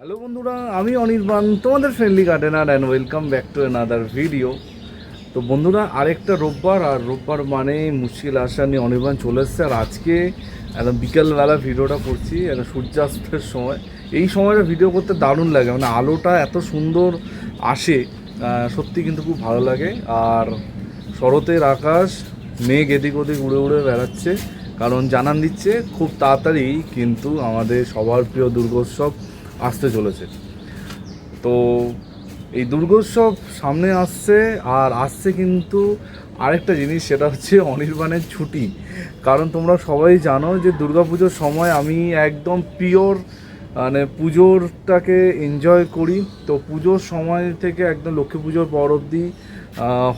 Hello বন্ধুরা, আমি অনির্বাণ, তোমাদের friendly gardener and welcome back to another video তো বন্ধুরা, আরেকটা রোববার, আর রোববার মানে মুশকিল আসা নিয়ে অনির্বাণ চলে এসছে, আর আজকে একদম বিকেলবেলা ভিডিওটা করছি একটা সূর্যাস্তের সময়। এই সময়টা ভিডিও করতে দারুণ লাগে মানে আলোটা এত সুন্দর আসে সত্যি কিন্তু খুব ভালো লাগে। আর শরতের আকাশ, মেঘ এদিক ওদিক উড়ে উড়ে বেড়াচ্ছে, কারণ জানান দিচ্ছে, খুব তাড়াতাড়ি কিন্তু আমাদের সবার প্রিয় দুর্গোৎসব আসতে চলেছে। তো এই দুর্গোৎসব সামনে আসছে আর আসছে কিন্তু আরেকটা জিনিস, সেটা হচ্ছে অনির্বাণের ছুটি। কারণ তোমরা সবাই জানো যে দুর্গাপুজোর সময় আমি একদম পিওর মানে পুজোরটাকে এনজয় করি। তো পুজোর সময় থেকে একদম লক্ষ্মী পুজোর পর অবধি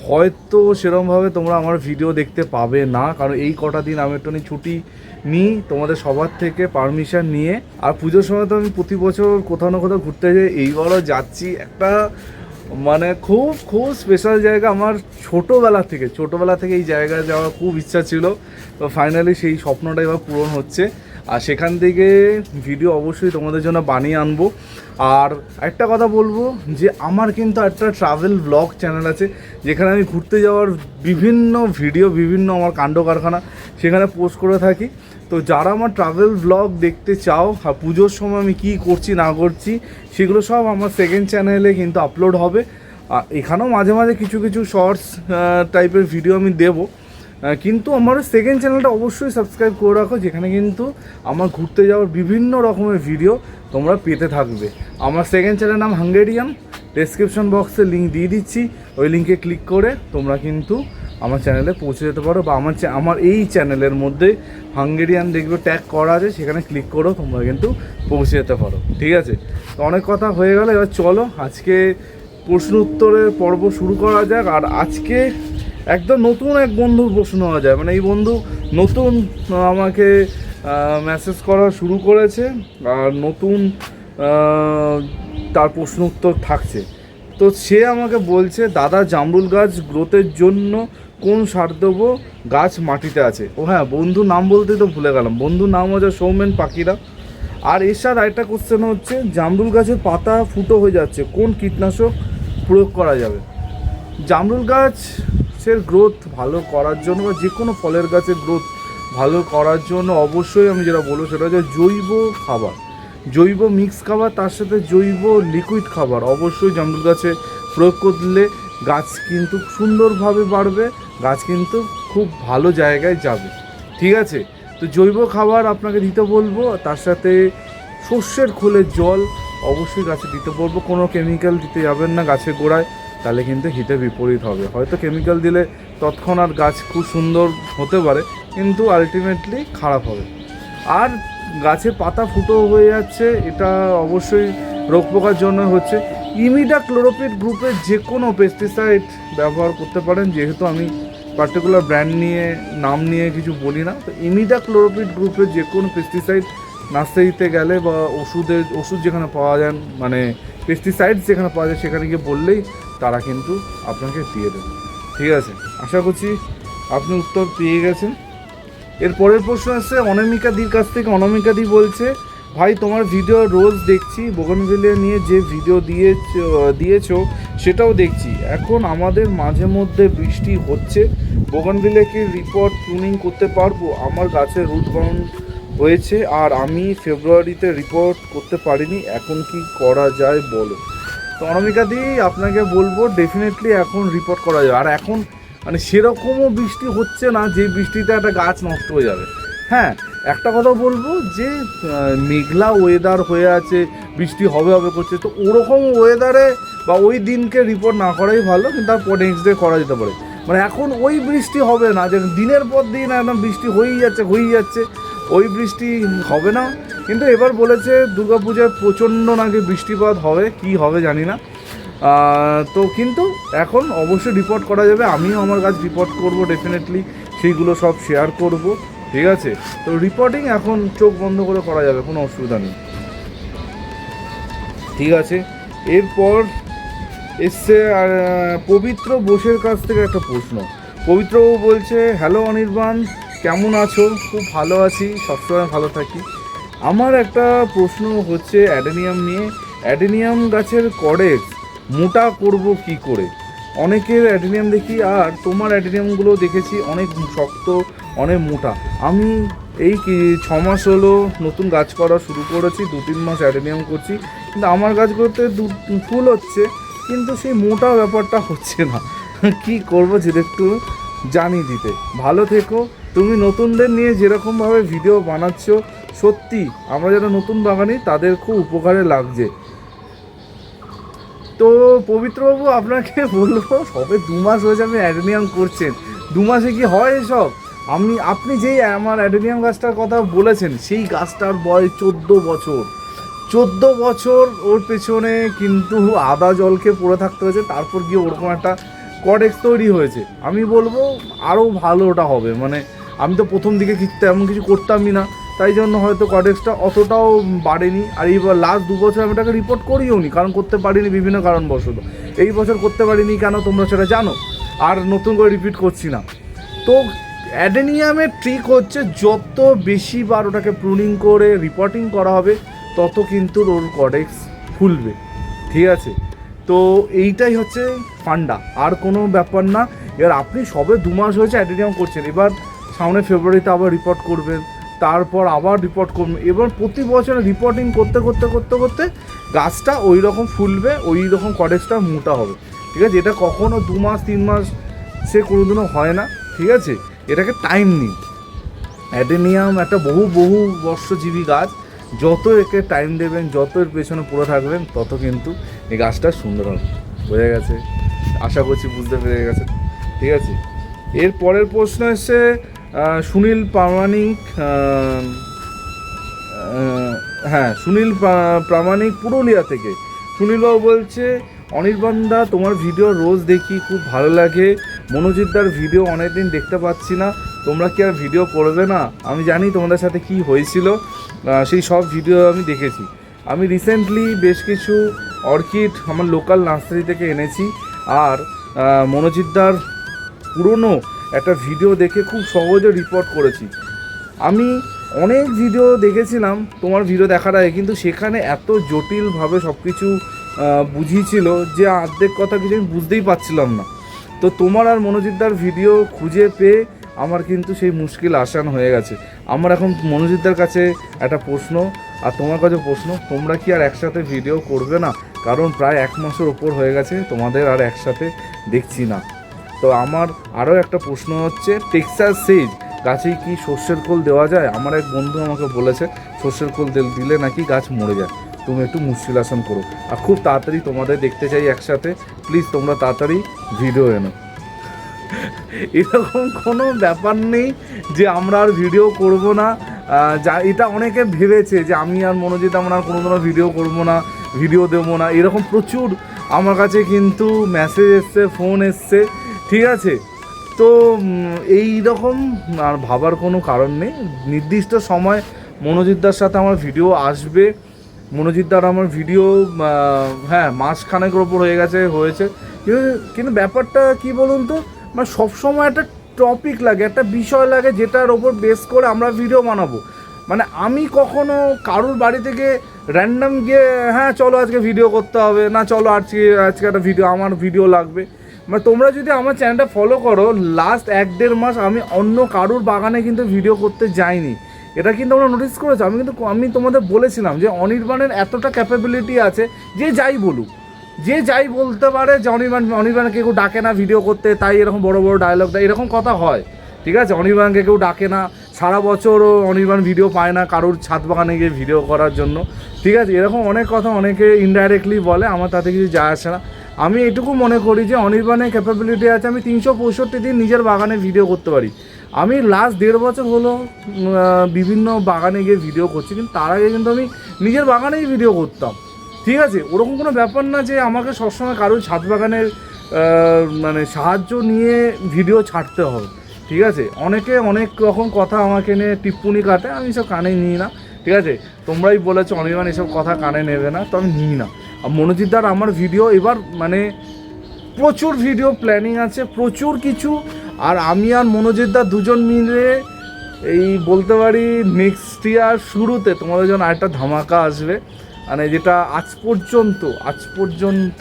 হয়তো সেরমভাবে তোমরা আমার ভিডিও দেখতে পাবে না, কারণ এই কটা দিন আমি একটু ছুটি নিই, তোমাদের সবার থেকে পারমিশন নিয়ে। আর পুজোর সময় তো আমি প্রতি বছর কোথাও না কোথাও ঘুরতে যাই, এইবারও যাচ্ছি। একটা মানে খুব খুব স্পেশাল জায়গা আমার ছোটোবেলা থেকে ছোটোবেলা থেকে এই জায়গায় যাওয়ার খুব ইচ্ছা ছিল। তো ফাইনালি সেই স্বপ্নটা এবার পূরণ হচ্ছে। আর সেখান থেকে ভিডিও অবশ্যই তোমাদের জন্য বানিয়ে আনব। আর একটা কথা বলব যে আমার কিন্তু একটা ট্রাভেল ব্লগ চ্যানেল আছে, যেখানে আমি ঘুরতে যাওয়ার বিভিন্ন ভিডিও বিভিন্ন আমার কাণ্ড কারখানা সেখানে পোস্ট করে থাকি। তো যারা আমার ট্রাভেল ব্লগ দেখতে চাও, আর পুজোর সময় আমি কী করছি, না করছি, সেগুলো সব আমার সেকেন্ড চ্যানেলে কিন্তু আপলোড হবে। আর এখানেও মাঝে মাঝে কিছু কিছু শর্টস টাইপের ভিডিও আমি দেবো। কিন্তু আমার সেকেন্ড চ্যানেলটা অবশ্যই সাবস্ক্রাইব করে রাখো, যেখানে কিন্তু আমার ঘুরতে যাওয়ার বিভিন্ন রকমের ভিডিও তোমরা পেতে থাকবে। আমার সেকেন্ড চ্যানেলের নাম হাঙ্গেরিয়ান ডেসক্রিপশন বক্সে লিঙ্ক দিয়ে দিচ্ছি। ওই লিঙ্কে ক্লিক করে তোমরা কিন্তু আমার চ্যানেলে পৌঁছে যেতে পারো বা আমার আমার এই চ্যানেলের মধ্যে হাঙ্গেরিয়ান দেখবে ট্যাগ করা আছে, সেখানে ক্লিক করো তোমরা কিন্তু পৌঁছে যেতে পারো। ঠিক আছে? তো অনেক কথা হয়ে গেল, এবার চলো আজকে প্রশ্ন উত্তরের পর্ব শুরু করা যাক। আর আজকে একদম নতুন এক বন্ধুর প্রশ্ন হওয়া যায়। মানে এই বন্ধু নতুন আমাকে মেসেজ করা শুরু করেছে আর নতুন তার প্রশ্ন উত্তর থাকছে। তো সে আমাকে বলছে, দাদা, জামরুল গাছ গ্রোথের জন্য কোন সার দেবো গাছ মাটিতে আছে? ও হ্যাঁ বন্ধু নাম বলতে তো ভুলে গেলাম। বন্ধুর নাম হচ্ছে সৌমেন পাখিরা আর এর সাথে আরেকটা কোশ্চেন হচ্ছে, জামরুল গাছের পাতা ফুটো হয়ে যাচ্ছে, কোন কীটনাশক প্রয়োগ করা যাবে? জামরুল গাছের গ্রোথ ভালো করার জন্য বা যে কোনো ফলের গাছের গ্রোথ ভালো করার জন্য অবশ্যই আমি যেটা বলব সেটা হচ্ছে জৈব খাবার। জৈব মিক্স খাবার, তার সাথে জৈব লিকুইড খাবার। অবশ্যই জামরুল গাছে প্রয়োগ করলে গাছ কিন্তু সুন্দরভাবে বাড়বে, গাছ কিন্তু খুব ভালো জায়গায় যাবে। ঠিক আছে? তো জৈব খাবার আপনাকে দিতে বলব, তার সাথে শস্যের খোলের জল অবশ্যই গাছে দিতে বলব। কোনো কেমিক্যাল দিতে যাবেন না গাছের গোড়ায়, তাহলে কিন্তু হিতে বিপরীত হবে। হয়তো কেমিক্যাল দিলে তৎক্ষণাৎ গাছ খুব সুন্দর হতে পারে কিন্তু আলটিমেটলি খারাপ হবে। আর গাছে পাতা ফুটো হয়ে যাচ্ছে, এটা অবশ্যই রোগ পোকার জন্য হচ্ছে। ইমিডা ক্লোরোপিড গ্রুপের যে কোনো পেস্টিসাইড ব্যবহার করতে পারেন, যেহেতু আমি পার্টিকুলার ব্র্যান্ড নিয়ে, নাম নিয়ে কিছু বলি না। তো ইমিডা ক্লোরোপিড গ্রুপের যে কোনো পেস্টিসাইড নার্সারিতে গেলে বা ওষুধের, ওষুধ যেখানে পাওয়া যায় মানে পেস্টিসাইড যেখানে পাওয়া যায়, সেখানে গিয়ে বললেই তারা কিন্তু আপনাকে দিয়ে দেবে। ঠিক আছে, আশা করছি আপনি উত্তর পেয়ে গেছেন। এর পরের প্রশ্ন আসছে অনামিকা দির কাছ থেকে অনামিকা দি বলছে, ভাই, তোমার ভিডিও রোজ দেখছি বোগনভিলিয়া নিয়ে যে ভিডিও দিয়ে দিয়েছ, সেটাও দেখছি। এখন আমাদের মাঝে মধ্যে বৃষ্টি হচ্ছে বোগনভিলিয়াকে রিপোর্ট টুনিং করতে পারব? আমার গাছের রুট বাউন্ড হয়েছে আর আমি ফেব্রুয়ারিতে রিপোর্ট করতে পারিনি, এখন কি করা যায় বলো? তো অনামিকা দি, আপনাকে বলব ডেফিনেটলি এখন রিপোর্ট করা যায়। আর এখন মানে সেরকমও বৃষ্টি হচ্ছে না, যে বৃষ্টিতে একটা গাছ নষ্ট হয়ে যাবে। হ্যাঁ একটা কথা বলব যে মেঘলা ওয়েদার হয়ে আছে, বৃষ্টি হবে হবে করছে, তো ওরকম ওয়েদারে বা ওই দিনকে রিপোর্ট না করাই ভালো, কিন্তু তারপর নেক্সট ডে করা যেতে পারে। মানে এখন ওই বৃষ্টি হবে না যে দিনের পর দিন একদম বৃষ্টি হয়েই যাচ্ছে হয়েই যাচ্ছে, ওই বৃষ্টি হবে না। কিন্তু এবার বলেছে দুর্গাপূজায় প্রচণ্ড নাকি বৃষ্টিপাত হবে, কি হবে জানি না। তো কিন্তু এখন অবশ্যই রিপোর্ট করা যাবে, আমিও আমার কাজ রিপোর্ট করব ডেফিনেটলি সেইগুলো সব শেয়ার করব, ঠিক আছে? তো রিপোর্টিং এখন চোখ বন্ধ করে করা যাবে, কোনো অসুবিধা নেই। ঠিক আছে? এরপর এসছে, আর পবিত্র বোসের কাছ থেকে একটা প্রশ্ন। পবিত্র বলছে হ্যালো অনির্বাণ, কেমন আছো? খুব ভালো আছি, সবসময় ভালো থাকি। আমার একটা প্রশ্ন হচ্ছে অ্যাডেনিয়াম নিয়ে। অ্যাডেনিয়াম গাছের কডেক্স মোটা করব কি করে? অনেকের অ্যাডেনিয়াম দেখি, আর তোমার অ্যাডেনিয়ামগুলো দেখেছি অনেক শক্ত, অনেক মোটা। আমি এই ছ মাস হলো নতুন গাছ করা শুরু করেছি, দু তিন মাস অ্যাডেনিয়াম করছি। কিন্তু আমার গাছগুলোতে দু ফুল হচ্ছে, কিন্তু সেই মোটা ব্যাপারটা হচ্ছে না। কি করব যদি একটু জানিয়ে দিতে। ভালো থেকো। তুমি নতুনদের নিয়ে যেরকমভাবে ভিডিও বানাচ্ছ, সত্যি আমরা যারা নতুন বাগানি, তাদের খুব উপকারে লাগছে। তো পবিত্রবাবু আপনাকে বলব, সবে দু মাস হয়েছে আপনি অ্যাডেনিয়াম করছেন। দু মাসে কি হয় এসব? আমি আপনি যেই আমার অ্যাডেনিয়াম গাছটার কথা বলেছেন, সেই গাছটার বয়স চোদ্দ বছর। চোদ্দ বছর ওর পেছনে কিন্তু আদা জলকে পড়ে থাকতে হয়েছে, তারপর গিয়ে ওরকম একটা কডেক্স তৈরি হয়েছে। আমি বলব আরও ভালো ওটা হবে মানে আমি তো প্রথম দিকে তেমন কিছু করতামই না। তাই জন্য হয়তো কডেক্সটা অতটাও বাড়েনি। আর এইবার লাস্ট দু বছর আমি এটাকে রিপোর্ট করিও নি, কারণ করতে পারিনি বিভিন্ন কারণবশত। এই বছর করতে পারিনি কেন, তোমরা সেটা জানো? আর নতুন করে রিপিট করছি না। তো অ্যাডেনিয়ামের ট্রিক হচ্ছে যত বেশি বার ওটাকে প্রুনিং করে রিপোর্টিং করা হবে, তত কিন্তু ওর কডেক্স ফুলবে ঠিক আছে? তো এইটাই হচ্ছে ফান্ডা আর কোনো ব্যাপার না। এবার আপনি সবে দু মাস হয়েছে অ্যাডেনিয়াম করছেন, এবার সামনে ফেব্রুয়ারিতে আবার রিপোর্ট করবেন। তারপর আবার রিপোর্ট করবে। এবার প্রতি বছর রিপোর্টিং করতে করতে করতে করতে গাছটা ওই রকম ফুলবে ওই রকম কটেজটা মোটা হবে। ঠিক আছে? এটা কখনও দু মাস তিন মাস সে কোনোদিনও হয় না। ঠিক আছে? এটাকে টাইম নিন। অ্যাডেনিয়াম একটা বহু বহু বর্ষজীবী গাছ। যত একে টাইম দেবেন যত এর পেছনে পড়ে থাকবেন তত কিন্তু এই গাছটা সুন্দর হবে। বোঝা গেছে? আশা করছি বুঝতে পেরে গেছে ঠিক আছে? এর পরের প্রশ্ন আহ, সুনীল প্রামাণিক হ্যাঁ সুনীল প্রামাণিক পুরুলিয়া থেকে। সুনীলবাবু বলছে, অনির্বাণদা, তোমার ভিডিও রোজ দেখি, খুব ভালো লাগে। মনোজিৎদার ভিডিও অনেকদিন দেখতে পাচ্ছি না। তোমরা কি আর ভিডিও করবে না? আমি জানি তোমাদের সাথে কি হয়েছিল। সেই সব ভিডিও আমি দেখেছি। আমি রিসেন্টলি বেশ কিছু অর্কিড আমার লোকাল নার্সারি থেকে এনেছি। আর মনোজিৎদার পুরনো একটা ভিডিও দেখে খুব সহজে রিপোর্ট করেছি। আমি অনেক ভিডিও দেখেছিলাম তোমার ভিডিও দেখার আগে, কিন্তু সেখানে এত জটিলভাবে সব কিছু বুঝিয়েছিল যে অর্ধেক কথা কিছু আমি বুঝতেই পারছিলাম না। তো তোমার আর মনোজিৎদার ভিডিও খুঁজে পেয়ে আমার কিন্তু সেই মুশকিল আসান হয়ে গেছে। আমার এখন মনোজিৎদার কাছে একটা প্রশ্ন, আর তোমার কাছে প্রশ্ন, তোমরা কি আর একসাথে ভিডিও করবে না? কারণ প্রায় এক মাসের ওপর হয়ে গেছে, তোমাদের আর একসাথে দেখছি না। তো আমার আরও একটা প্রশ্ন হচ্ছে টেক্সাস সেজ গাছে কি সর্ষের খোল দেওয়া যায়? আমার এক বন্ধু আমাকে বলেছে, সর্ষের খোল দিলে নাকি গাছ মরে যায়। তুমি একটু মুশকিল করো। আর খুব তাড়াতাড়ি তোমাদের দেখতে চাই একসাথে। প্লিজ তোমরা তাড়াতাড়ি ভিডিও এনো। এরকম কোনো ব্যাপার নেই যে আমরা আর ভিডিও করব না। যা, এটা অনেকে ভেবেছে যে আমি আর মনোজিৎ, আমরা আর কোনো দিনও ভিডিও করব না ভিডিও দেবো না। এরকম প্রচুর আমার কাছে কিন্তু মেসেজ এসছে ফোন এসছে। ঠিক আছে? তো এই রকম, আর ভাবার কোনো কারণ নেই। নির্দিষ্ট সময় মনোজিৎদার সাথে আমার ভিডিও আসবে। মনোজিৎদার আমার ভিডিও হ্যাঁ মাসখানেকের ওপর হয়ে গেছে, হয়েছে। কিন্তু কিন্তু ব্যাপারটা কি বলুন তো? মানে সবসময় একটা টপিক লাগে, একটা বিষয় লাগে যেটার ওপর বেস করে আমরা ভিডিও বানাবো। মানে আমি কখনো কারুর বাড়ি থেকে র্যান্ডাম গিয়ে হ্যাঁ চলো আজকে ভিডিও করতে হবে, না, চলো আজকে আজকে একটা ভিডিও আমার ভিডিও লাগবে। মানে তোমরা যদি আমার চ্যানেলটা ফলো করো লাস্ট এক দেড় মাস আমি অন্য কারুর বাগানে কিন্তু ভিডিও করতে যাইনি। এটা কিন্তু আমরা নোটিস করেছ, আমি কিন্তু আমি তোমাদের বলেছিলাম যে অনির্বাণের এতটা ক্যাপাবিলিটি আছে, যে যাই বলুক। যে যাই বলতে পারে, যে অনির্বাণ, অনির্বাণকে কেউ ডাকে না ভিডিও করতে, তাই এরকম বড় বড় ডায়লগ দেয় এরকম কথা হয়। ঠিক আছে? অনির্বাণকে কেউ ডাকে না। সারা বছরও অনির্বাণ ভিডিও পায় না কারোর ছাদ বাগানে গিয়ে ভিডিও করার জন্য। ঠিক আছে? এরকম অনেক কথা অনেকে ইনডাইরেক্টলি বলে, আমার তাতে কিছু যায় আসে না। আমি এটুকু মনে করি যে অনির্বাণের ক্যাপাবিলিটি আছে, আমি তিনশো পঁয়ষট্টি দিন নিজের বাগানে ভিডিও করতে পারি। আমি লাস্ট দেড় বছর হলো বিভিন্ন বাগানে গিয়ে ভিডিও করছি, কিন্তু তার আগে কিন্তু আমি নিজের বাগানেই ভিডিও করতাম। ঠিক আছে? ওরকম কোনো ব্যাপার না যে আমাকে সবসময় কারোর ছাদ বাগানের মানে সাহায্য নিয়ে ভিডিও ছাড়তে হবে। ঠিক আছে? অনেকে অনেক রকম কথা আমাকে নিয়ে টিপ্পনি কাটে, আমি সব কানে নিই না। ঠিক আছে? তোমরাই বলেছ অনির্বাণ এসব কথা কানে নেবে না, তো আমি নিই না। মনোজিৎদার আমার ভিডিও এবার মানে প্রচুর ভিডিও প্ল্যানিং আছে, প্রচুর কিছু। আর আমি আর মনোজিৎদা দুজন মিলে এই বলতে পারি নেক্সট ইয়ার শুরুতে তোমাদের জন্য আরেকটা ধামাকা আসবে। মানে যেটা আজ পর্যন্ত আজ পর্যন্ত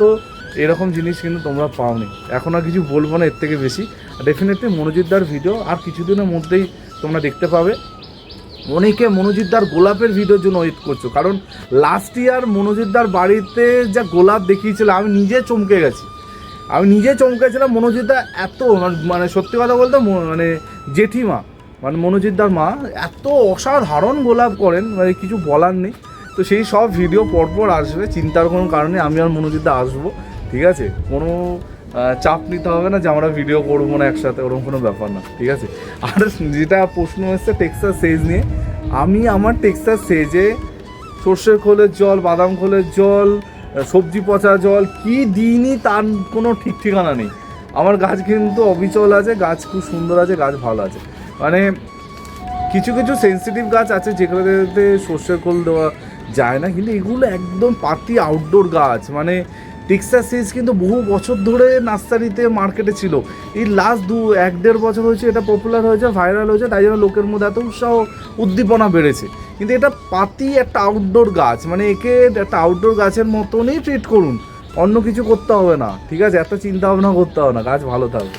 এরকম জিনিস কিন্তু তোমরা পাওনি। এখন আর কিছু বলব না, এর থেকে বেশি। ডেফিনেটলি মনোজিৎদার ভিডিও আর কিছুদিনের মধ্যেই তোমরা দেখতে পাবে। অনেকে মনোজিৎদার গোলাপের ভিডিওর জন্য ওয়েট করছ। কারণ লাস্ট ইয়ার মনোজিৎদার বাড়িতে যা গোলাপ দেখিয়েছিল, আমি নিজে চমকে গেছি। আমি নিজে চমকেছিলাম মনোজিৎদা এত মানে সত্যি কথা বলতে মানে জেঠিমা মানে মনোজিৎদার মা এত অসাধারণ গোলাপ করেন মানে কিছু বলার নেই। তো সেই সব ভিডিও পরপর আসবে, চিন্তার কোনো কারণে আমি আর মনোজিৎদা আসব, ঠিক আছে? কোনো চাপ নিতে হবে না যে আমরা ভিডিও করব না একসাথে, ওরকম কোনো ব্যাপার না, ঠিক আছে? আর যেটা প্রশ্ন এসছে টেক্সাস সেজ নিয়ে, আমি আমার টেক্সাস সেজে সর্ষের খোলের জল, বাদাম খোলের জল, সবজি পচা জল, কি দিইনি তার কোনো ঠিক ঠিকানা নেই। আমার গাছ কিন্তু অবিচল আছে, গাছ খুব সুন্দর আছে, গাছ ভালো আছে। মানে কিছু কিছু সেন্সিটিভ গাছ আছে যেগুলোতে সর্ষের খোল দেওয়া যায় না, কিন্তু এগুলো একদম পাতি আউটডোর গাছ মানে টেক্সাস সিজ কিন্তু বহু বছর ধরে নার্সারিতে মার্কেটে ছিল। এই লাস্ট দু, এক দেড় বছর হয়েছে এটা পপুলার হয়েছে ভাইরাল হয়েছে, তাই জন্য লোকের মধ্যে এত উৎসাহ, উদ্দীপনা বেড়েছে। কিন্তু এটা পাতি একটা আউটডোর গাছ মানে একে একটা আউটডোর গাছের মতনই ট্রিট করুন। অন্য কিছু করতে হবে না, ঠিক আছে? এত চিন্তা ভাবনা করতে হবে না, গাছ ভালো থাকবে।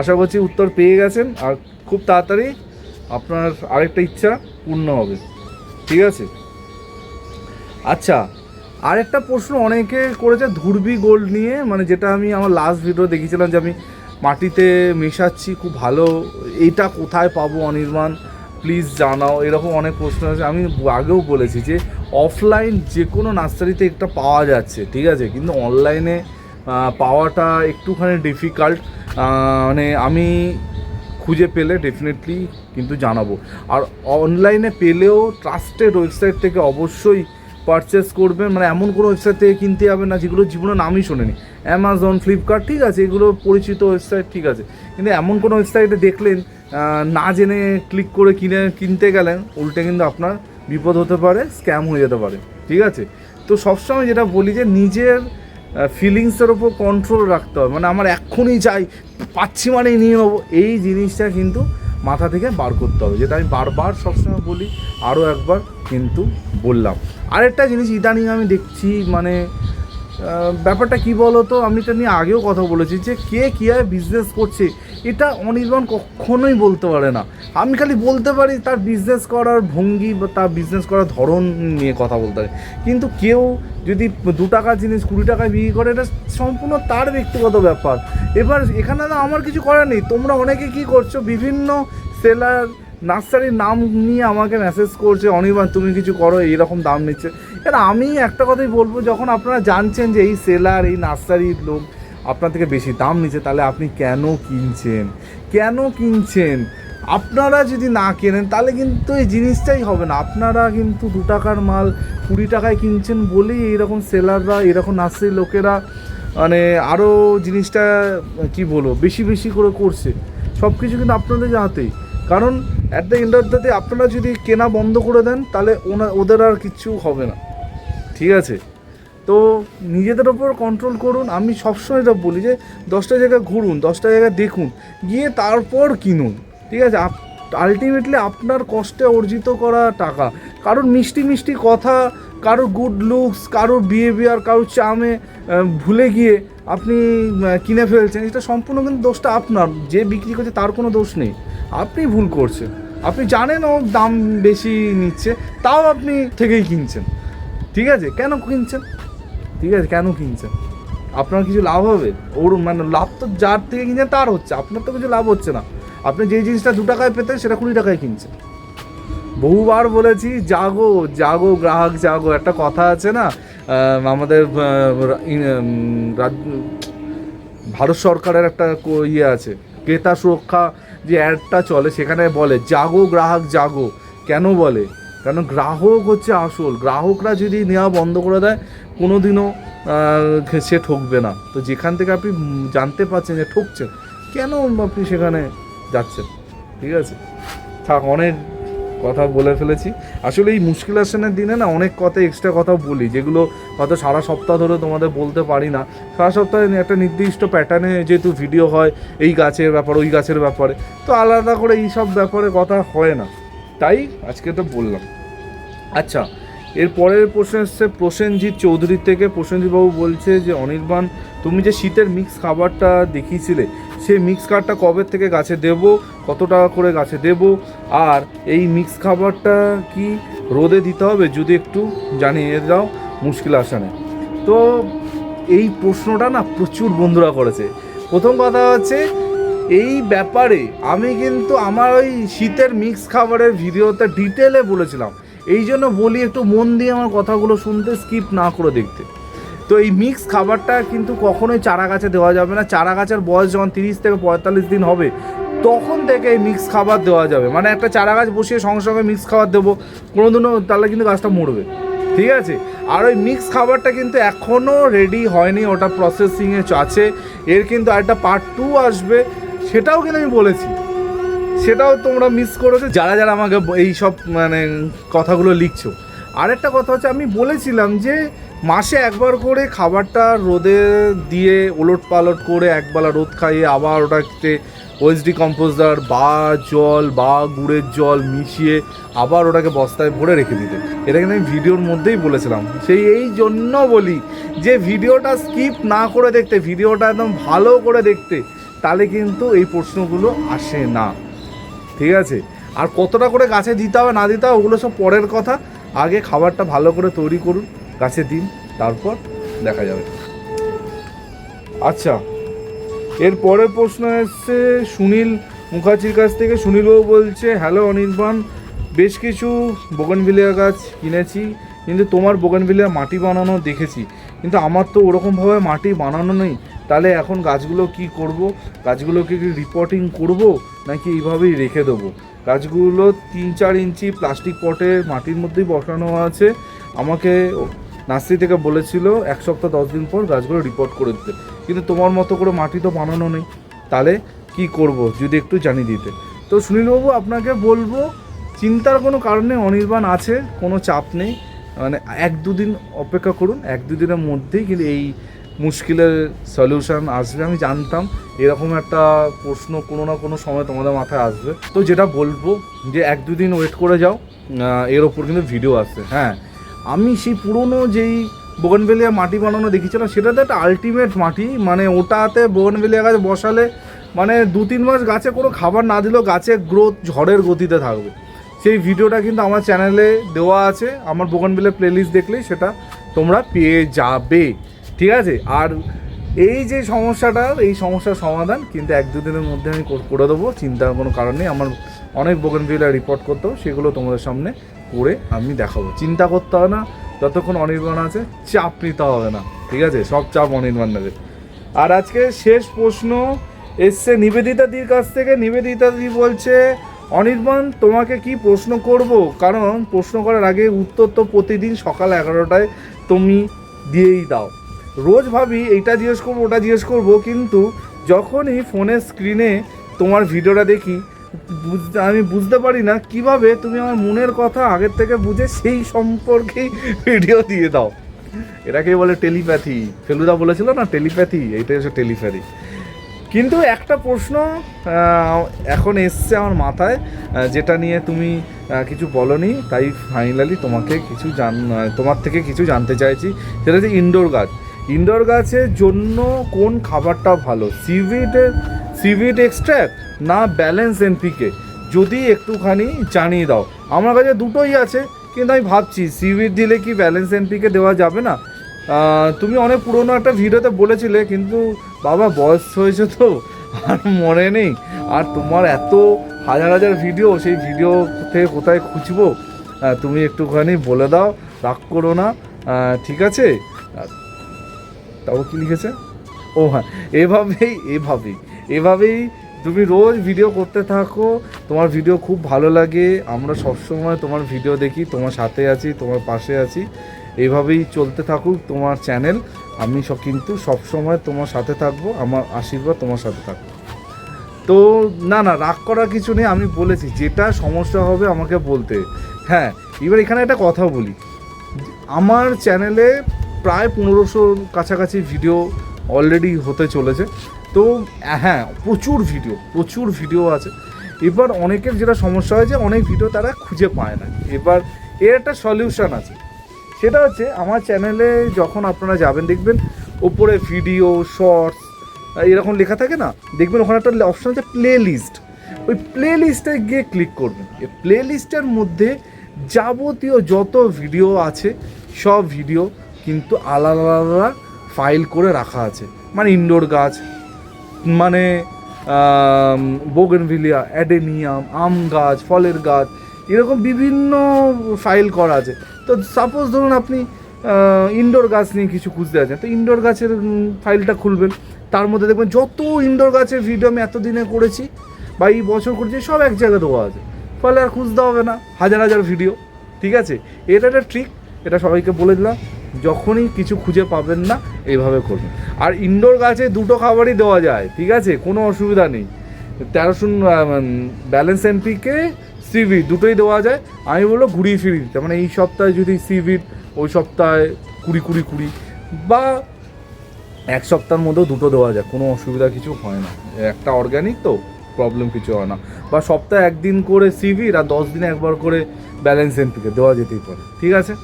আশা করছি উত্তর পেয়ে গেছেন, আর খুব তাড়াতাড়ি আপনার আরেকটা ইচ্ছা পূর্ণ হবে, ঠিক আছে? আচ্ছা আরেকটা প্রশ্ন অনেকে করেছে ধুরবি গোল্ড নিয়ে মানে যেটা আমি আমার লাস্ট ভিডিও দেখেছিলাম যে আমি মাটিতে মেশাচ্ছি, খুব ভালো এইটা কোথায় পাবো অনির্বাণ? প্লিজ জানাও। এরকম অনেক প্রশ্ন আছে। আমি আগেও বলেছি যে অফলাইন যে কোনো নার্সারিতে একটা পাওয়া যাচ্ছে, ঠিক আছে? কিন্তু অনলাইনে পাওয়াটা একটুখানি ডিফিকাল্ট মানে আমি খুঁজে পেলে ডেফিনেটলি কিন্তু জানাব। আর অনলাইনে পেলেও ট্রাস্টেড ওয়েবসাইট থেকে অবশ্যই পারচেস করবেন মানে এমন কোনো ওয়েবসাইট থেকে কিনতে যাবেন না, যেগুলো জীবনে নামই শোনেনি। অ্যামাজন ফ্লিপকার্ট ঠিক আছে, এগুলো পরিচিত ওয়েবসাইট ঠিক আছে। কিন্তু এমন কোনো ওয়েবসাইটে দেখলেন না জেনে ক্লিক করে কিনে, কিনতে গেলেন, উল্টে কিন্তু আপনার বিপদ হতে পারে স্ক্যাম হয়ে যেতে পারে, ঠিক আছে? তো সবসময় যেটা বলি যে নিজের ফিলিংসের ওপর কন্ট্রোল রাখতে হবে। মানে আমার এক্ষুনি চাই পাচ্ছি মানেই নিয়ে নেব। এই জিনিসটা কিন্তু মাথা থেকে বার করতে হবে। যেটা আমি বারবার সবসময় বলি, আরও একবার কিন্তু বললাম। আরেকটা জিনিস ইদানিং আমি দেখছি মানে ব্যাপারটা কি বলো তো আমি এটা নিয়ে আগেও কথা বলেছি যে কে কীভাবে বিজনেস করছে? এটা অনির্বাণ কখনোই বলতে পারে না। আমি খালি বলতে পারি তার বিজনেস করার ভঙ্গি বা তার বিজনেস করার ধরন নিয়ে কথা বলতে পারি। কিন্তু কেউ যদি দু টাকার জিনিস, কুড়ি টাকায় বিক্রি করে, এটা সম্পূর্ণ তার ব্যক্তিগত ব্যাপার। এবার এখানে আমার কিছু করার নেই। তোমরা অনেকে কি করছ? বিভিন্ন সেলার নার্সারির নাম নিয়ে আমাকে মেসেজ করছে, অনির্বাণ, তুমি কিছু করো, এইরকম দাম নিচ্ছে। এবার আমি একটা কথাই বলব, যখন আপনারা জানছেন যে এই সেলার এই নার্সারির লোক আপনার থেকে বেশি দাম নিচ্ছে, তাহলে আপনি কেন কিনছেন? কেন কিনছেন? আপনারা যদি না কেনেন, তাহলে কিন্তু এই জিনিসটাই হবে না। আপনারা কিন্তু দু টাকার মাল কুড়ি টাকায় কিনছেন বলেই এইরকম সেলাররা এরকম নার্সারির লোকেরা মানে আরও জিনিসটা, কি বলব, বেশি বেশি করে করছে। সব কিছু কিন্তু আপনাদের হাতেই। কারণ at the end of the day আপনারা যদি কেনা বন্ধ করে দেন, তাহলে ওনা ওদের আর কিচ্ছু হবে না। ঠিক আছে? তো নিজেদের ওপর কন্ট্রোল করুন। আমি সবসময় এটা বলি যে, দশটা জায়গায় ঘুরুন, দশটা জায়গায় দেখুন, গিয়ে তারপর কিনুন। ঠিক আছে? আলটিমেটলি আপনার কষ্টে অর্জিত করা টাকা। কারোর মিষ্টি মিষ্টি কথা, কারোর গুড লুকস কারোর বিহেভিয়ার কারোর চামে ভুলে গিয়ে আপনি কিনে ফেলছেন, এটা সম্পূর্ণ কিন্তু দোষটা আপনার। যে বিক্রি করছে, তার কোনো দোষ নেই। আপনি ভুল করছেন। আপনি জানেন ও দাম বেশি নিচ্ছে, তাও আপনি থেকেই কিনছেন। ঠিক আছে? কেন কিনছেন? ঠিক আছে, কেন কিনছেন? আপনার কিছু লাভ হবে? ওর মানে লাভ তো যার থেকে কিনছেন, তার হচ্ছে। আপনার তো কিছু লাভ হচ্ছে না। আপনি যেই জিনিসটা দু টাকায় পেতেন, সেটা কুড়ি টাকায় কিনছেন। বহুবার বলেছি, জাগো জাগো গ্রাহক, জাগো। একটা কথা আছে না আমাদের রাজ- ভারত সরকারের একটা ইয়ে আছে। ক্রেতা সুরক্ষা যে অ্যাডটা চলে সেখানে বলে, জাগো গ্রাহক, জাগো। কেন বলে? কারণ গ্রাহক হচ্ছে আসল। গ্রাহকরা যদি নেওয়া বন্ধ করে দেয় কোনো দিনও সে ঠকবে না। তো যেখান থেকে আপনি জানতে পারছেন যে ঠকছেন কেন আপনি সেখানে যাচ্ছেন? ঠিক আছে? থাক, অনেক কথা বলে ফেলেছি। আসলে এই মুশকিল আসনের দিনে না অনেক কথা এক্সট্রা কথা বলি, যেগুলো হয়তো সারা সপ্তাহ ধরে তোমাদের বলতে পারি না। সারা সপ্তাহে একটা নির্দিষ্ট প্যাটার্নে যেহেতু ভিডিও হয়, এই গাছের ব্যাপার, ওই গাছের ব্যাপারে, তো আলাদা করে এই সব ব্যাপারে কথা হয় না। তাই আজকে তো বললাম। আচ্ছা এর পরের প্রশ্ন এসছে, প্রসেনজিৎ চৌধুরী থেকে। প্রসেনজিৎবাবু বলছে যে, অনির্বাণ, তুমি যে শীতের মিক্স খাবারটা দেখিয়েছিলে সেই মিক্স খাবারটা কবে থেকে গাছে দেব, কত টাকা করে গাছে দেব, আর এই মিক্স খাবারটা কি রোদে দিতে হবে যদি একটু জানিয়ে দাও, মুশকিল আসানে তো এই প্রশ্নটা না প্রচুর বন্ধুরা করেছে। প্রথম কথা হচ্ছে, এই ব্যাপারে আমি কিন্তু আমার ওই শীতের মিক্স খাবারের ভিডিওতে ডিটেলে বলেছিলাম। এই জন্য বলি, একটু মন দিয়ে আমার কথাগুলো শুনতে স্কিপ না করে দেখতে। তো এই মিক্স খাবারটা কিন্তু কখনোই চারা গাছে দেওয়া যাবে না। চারা গাছের বয়স যখন তিরিশ থেকে পঁয়তাল্লিশ দিন হবে, তখন থেকে এই মিক্স খাবার দেওয়া যাবে। মানে একটা চারা গাছ বসিয়ে সঙ্গে সঙ্গে মিক্স খাবার দেবো, কোনোদিনও তাহলে কিন্তু গাছটা মরবে। ঠিক আছে? আর ওই মিক্স খাবারটা কিন্তু এখনও রেডি হয়নি, ওটা প্রসেসিংয়ে আছে। এর কিন্তু আরেকটা পার্ট টু আসবে, সেটাও কিন্তু আমি বলেছি। সেটাও তোমরা মিস করেছ, যারা যারা আমাকে এই সব মানে কথাগুলো লিখছো। আরেকটা কথা হচ্ছে, আমি বলেছিলাম যে মাসে একবার করে খাবারটা রোদে দিয়ে ওলট পালট করে একবেলা রোদ খাইয়ে আবার ওটাতে ওএসডি কম্পোজার বা জল বা গুড়ের জল মিশিয়ে আবার ওটাকে বস্তায় ভরে রেখে দিতে এটা কিন্তু আমি ভিডিওর মধ্যেই বলেছিলাম। সেই এই জন্য বলি যে ভিডিওটা স্কিপ না করে দেখতে, ভিডিওটা একদম ভালো করে দেখতে, তাহলে কিন্তু এই প্রশ্নগুলো আসে না। ঠিক আছে? আর কতটা করে গাছে দিতে হবে না দিতে হবে, ওগুলো সব পরের কথা। আগে খাবারটা ভালো করে তৈরি করুন। গাছে দিন, তারপর দেখা যাবে। আচ্ছা এর পরের প্রশ্ন এসছে সুনীল মুখার্জির কাছ থেকে। সুনীলবাবু বলছে, হ্যালো অনির্বাণ, বেশ কিছু বোগনভিলিয়া গাছ কিনেছি, কিন্তু তোমার বোগনভিলিয়া মাটি বানানো দেখেছি। কিন্তু আমার তো ওরকমভাবে মাটি বানানো নেই। তাহলে এখন গাছগুলো কি করব? গাছগুলোকে কি রিপোর্টিং করব, নাকি এইভাবেই রেখে দেবো? গাছগুলো তিন চার ইঞ্চি প্লাস্টিক পটে মাটির মধ্যেই বসানো আছে। আমাকে নার্সারি থেকে বলেছিল, এক সপ্তাহ দশ দিন পর গাছগুলো রিপোর্ট করে দিতে। কিন্তু তোমার মতো করে মাটি তো বানানো নেই। তাহলে কি করব, যদি একটু জানিয়ে দিতে। তো সুনীলবাবু, আপনাকে বলব, চিন্তার কোনো কারণে অনির্বাণ আছে, কোনো চাপ নেই। মানে এক দুদিন অপেক্ষা করুন, এক দুদিনের মধ্যেই কিন্তু এই মুশকিলের সলিউশন আসবে। আমি জানতাম, এরকম একটা প্রশ্ন কোনো না কোনো সময় তোমাদের মাথায় আসবে। তো যেটা বলব, যে এক দুদিন ওয়েট করে যাও এর ওপর কিন্তু ভিডিও আসছে হ্যাঁ আমি সেই পুরনো যেই বোগনভেলিয়া মাটি বানানো দেখেছিলাম সেটাতে একটা আলটিমেট মাটি মানে ওটাতে বোগনভেলিয়া গাছ বসালে মানে দু তিন মাস গাছে কোনো খাবার না দিলেও গাছে গ্রোথ ঝড়ের গতিতে থাকবে। সেই ভিডিওটা কিন্তু আমার চ্যানেলে দেওয়া আছে, আমার বোগনভেলিয়া প্লেলিস্ট দেখলেই সেটা তোমরা পেয়ে যাবে। ঠিক আছে? আর এই যে সমস্যাটা, এই সমস্যার সমাধান কিন্তু এক দুদিনের মধ্যে আমি কর- দেবো, চিন্তার কোনো কারণ নেই। আমার অনেক বোগনভিলা রিপোর্ট করতে হবে সেগুলো তোমাদের সামনে করে আমি দেখাবো। চিন্তা করতে হবে না, যতক্ষণ অনির্বাণ আছে, চাপ নিতে হবে না। ঠিক আছে? সব চাপ অনির্বাণ নেবে আর আজকে শেষ প্রশ্ন এসছে নিবেদিতাদির কাছ থেকে। নিবেদিতাদি বলছে, অনির্বাণ, তোমাকে কি প্রশ্ন করব? কারণ প্রশ্ন করার আগে উত্তর তো প্রতিদিন সকাল এগারোটায় তুমি দিয়েই দাও। রোজ ভাবি এইটা জিজ্ঞেস করব, ওটা জিজ্ঞেস করব, কিন্তু যখনই ফোনের স্ক্রিনে তোমার ভিডিওটা দেখি বুঝতে আমি বুঝতে পারি না কীভাবে তুমি আমার মনের কথা আগের থেকে বুঝে সেই সম্পর্কেই ভিডিও দিয়ে দাও। এটাকে বলে টেলিপ্যাথি। ফেলুদা বলেছিল না, টেলিপ্যাথি? এইটাই হচ্ছে টেলিপ্যাথি। কিন্তু একটা প্রশ্ন এখন এসছে আমার মাথায় যেটা নিয়ে তুমি কিছু বলনি, তাই ফাইনালি তোমাকে কিছু জান তোমার থেকে কিছু জানতে চাইছি। সেটা হচ্ছে ইনডোর গাছ। ইনডোর গাছের জন্য কোন খাবারটা ভালো? সিভিড সিভিড এক্সট্র্যাক্ট না ব্যালেন্স এনপিকে? যদি একটুখানি জানিয়ে দাও। আমার কাছে দুটোই আছে, কিন্তু আমি ভাবছি সিভিড দিলে কি ব্যালেন্স এনপিকে দেওয়া যাবে না? তুমি অনেক পুরনো একটা ভিডিওতে বলেছিলে, কিন্তু বাবা, বয়স হয়েছে তো, আর মনে নেই। আর তোমার এত হাজার হাজার ভিডিও, সেই ভিডিও থেকে কোথায় খুঁজবো? তুমি একটুখানি বলে দাও, রাগ করো না। ঠিক আছে? তাও কি লিখেছে? ও হ্যাঁ এভাবেই এভাবেই। এভাবেই তুমি রোজ ভিডিও করতে থাকো। তোমার ভিডিও খুব ভালো লাগে। আমরা সবসময় তোমার ভিডিও দেখি, তোমার সাথে আছি, তোমার পাশে আছি। এভাবেই চলতে থাকুক তোমার চ্যানেল আমি সব কিন্তু সবসময় তোমার সাথে থাকব, আমার আশীর্বাদ তোমার সাথে থাকব। তো না না, রাগ করার কিছু নেই, আমি বলেছি, যেটা সমস্যা হবে আমাকে বলতে। হ্যাঁ এবার এখানে একটা কথা বলি। আমার চ্যানেলে প্রায় পনেরোশোর কাছাকাছি ভিডিও অলরেডি হতে চলেছে। তো হ্যাঁ প্রচুর ভিডিও প্রচুর ভিডিও আছে। এবার অনেকের যেটা সমস্যা হয়েছে অনেক ভিডিও তারা খুঁজে পায় না। এবার এর একটা সলিউশন আছে। সেটা হচ্ছে, আমার চ্যানেলে যখন আপনারা যাবেন, দেখবেন ওপরে ভিডিও শর্টস এরকম লেখা থাকে না? দেখবেন ওখানে একটা অপশন আছে প্লে লিস্ট ওই প্লে লিস্টে গিয়ে ক্লিক করবেন। এই প্লে লিস্টের মধ্যে যাবতীয় যত ভিডিও আছে, সব ভিডিও কিন্তু আলাদা আলাদা ফাইল করে রাখা আছে। মানে ইনডোর গাছ মানে বোগেনভিলিয়া অ্যাডেনিয়াম আম গাছ, ফলের গাছ, এরকম বিভিন্ন ফাইল করা আছে। তো সাপোজ ধরুন আপনি ইনডোর গাছ নিয়ে কিছু খুঁজতে আছেন, তো ইনডোর গাছের ফাইলটা খুলবেন। তার মধ্যে দেখবেন যত ইনডোর গাছের ভিডিও আমি এতদিনে করেছি বা এই বছর করেছি, সব এক জায়গায় দেওয়া আছে। ফলে আর খুঁজতে হবে না, হাজার হাজার ভিডিও ঠিক আছে? এটা একটা ট্রিক এটা সবাইকে বলে দিলাম। যখনই কিছু খুঁজে পাবেন না, এইভাবে করবেন আর ইনডোর গাছে দুটো খাবারই দেওয়া যায়, ঠিক আছে? কোনো অসুবিধা নেই। তেরো শূন্য ব্যালেন্স এমপিকে সিভি দুটোই দেওয়া যায়। আমি বলব ঘুরিয়ে ফিরিয়ে দিতে। মানে এই সপ্তাহে যদি সিভির ওই সপ্তাহে কুড়ি কুড়ি কুড়ি বা এক সপ্তাহের মধ্যেও দুটো দেওয়া যায়। কোনো অসুবিধা কিছু হয় না। একটা অর্গ্যানিক তো প্রবলেম কিছু হয় না। বা সপ্তাহে একদিন করে সিভির আর দশ দিনে একবার করে ব্যালেন্স এমপিকে দেওয়া যেতেই পারে। ঠিক আছে?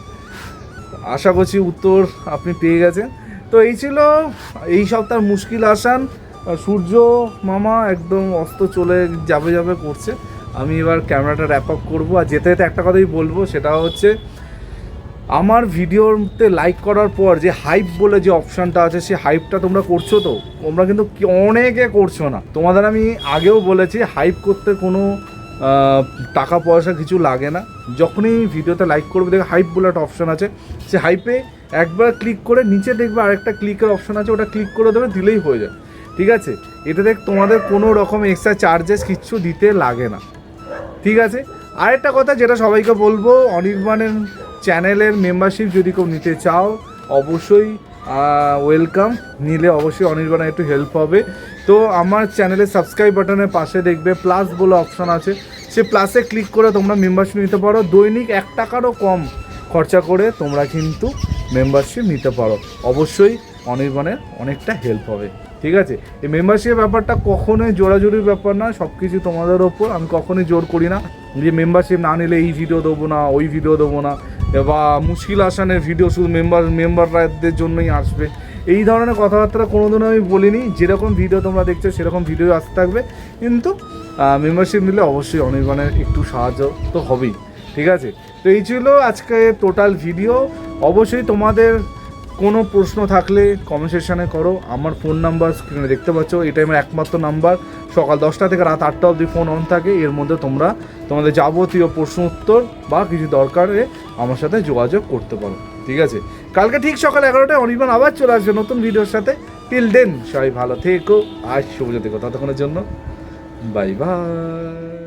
আশা করছি উত্তর আপনি পেয়ে গেছেন। তো এই ছিল এই সপ্তাহ মুশকিল আসান। সূর্য মামা একদম অস্ত চলে যাবে যাবে করছে। আমি এবার ক্যামেরাটা র্যাপ আপ করব। আর যেতে যেতে একটা কথাই বলব, সেটা হচ্ছে আমার ভিডিওতে লাইক করার পর যে হাইপ বলে যে অপশানটা আছে সেই হাইপটা তোমরা করছ তো? তোমরা কিন্তু অনেকে করছ না। তোমাদের আমি আগেও বলেছি হাইপ করতে কোনো টাকা পয়সা কিছু লাগে না। যখনই ভিডিওতে লাইক করবে, দেখবে হাইপ বলে একটা অপশান আছে। সে হাইপে একবার ক্লিক করে নিচে দেখবে আরেকটা ক্লিকের অপশান আছে, ওটা ক্লিক করে দেবে, দিলেই হয়ে যায়। ঠিক আছে? এটা দেখ, তোমাদের কোনো রকম এক্সট্রা চার্জেস কিচ্ছু দিতে লাগে না। ঠিক আছে? আরেকটা কথা যেটা সবাইকে বলব, অনির্বাণের চ্যানেলের মেম্বারশিপ যদি কেউ নিতে চাও, অবশ্যই ওয়েলকাম নিলে অবশ্যই অনির্বাণের একটু হেল্প হবে। তো আমার চ্যানেলে সাবস্ক্রাইব বাটনের পাশে দেখবে প্লাস বলে অপশান আছে। সে প্লাসে ক্লিক করে তোমরা মেম্বারশিপ নিতে পারো। দৈনিক এক টাকারও কম খরচা করে তোমরা কিন্তু মেম্বারশিপ নিতে পারো। অবশ্যই অনির্বাণের অনেকটা হেল্প হবে। ঠিক আছে? এই মেম্বারশিপের ব্যাপারটা কখনোই জোরাজুরির ব্যাপার না সব কিছু তোমাদের ওপর। আমি কখনোই জোর করি না যে মেম্বারশিপ না নিলে এই ভিডিও দেবো না, ওই ভিডিও দেবো না। বা মুশকিল আসানের ভিডিও শুধু মেম্বার মেম্বারদের জন্যই আসবে। এই ধরনের কথাবার্তা কোনোদিনও আমি বলিনি। যেরকম ভিডিও তোমরা দেখছ, সেরকম ভিডিও আসতে থাকবে। কিন্তু মেম্বারশিপ নিলে অবশ্যই অনির্বাণের একটু সাহায্য তো হবেই। ঠিক আছে? তো এই ছিল আজকে টোটাল ভিডিও অবশ্যই তোমাদের কোনো প্রশ্ন থাকলে কমেন্ট করো। আমার ফোন নাম্বার স্ক্রিনে দেখতে পাচ্ছ এটাই আমার একমাত্র নাম্বার সকাল দশটা থেকে রাত আটটা অবধি ফোন অন থাকে। এর মধ্যে তোমরা তোমাদের যাবতীয় প্রশ্ন উত্তর বা কিছু দরকারে আমার সাথে যোগাযোগ করতে পারো। ঠিক আছে? কালকে ঠিক সকাল এগারোটায় অনির্বাণ আবার চলে আসবে নতুন ভিডিওর সাথে। টিল দেন সবাই ভালো থেকো আর শুভ থেকো ততক্ষণের জন্য বাই বাই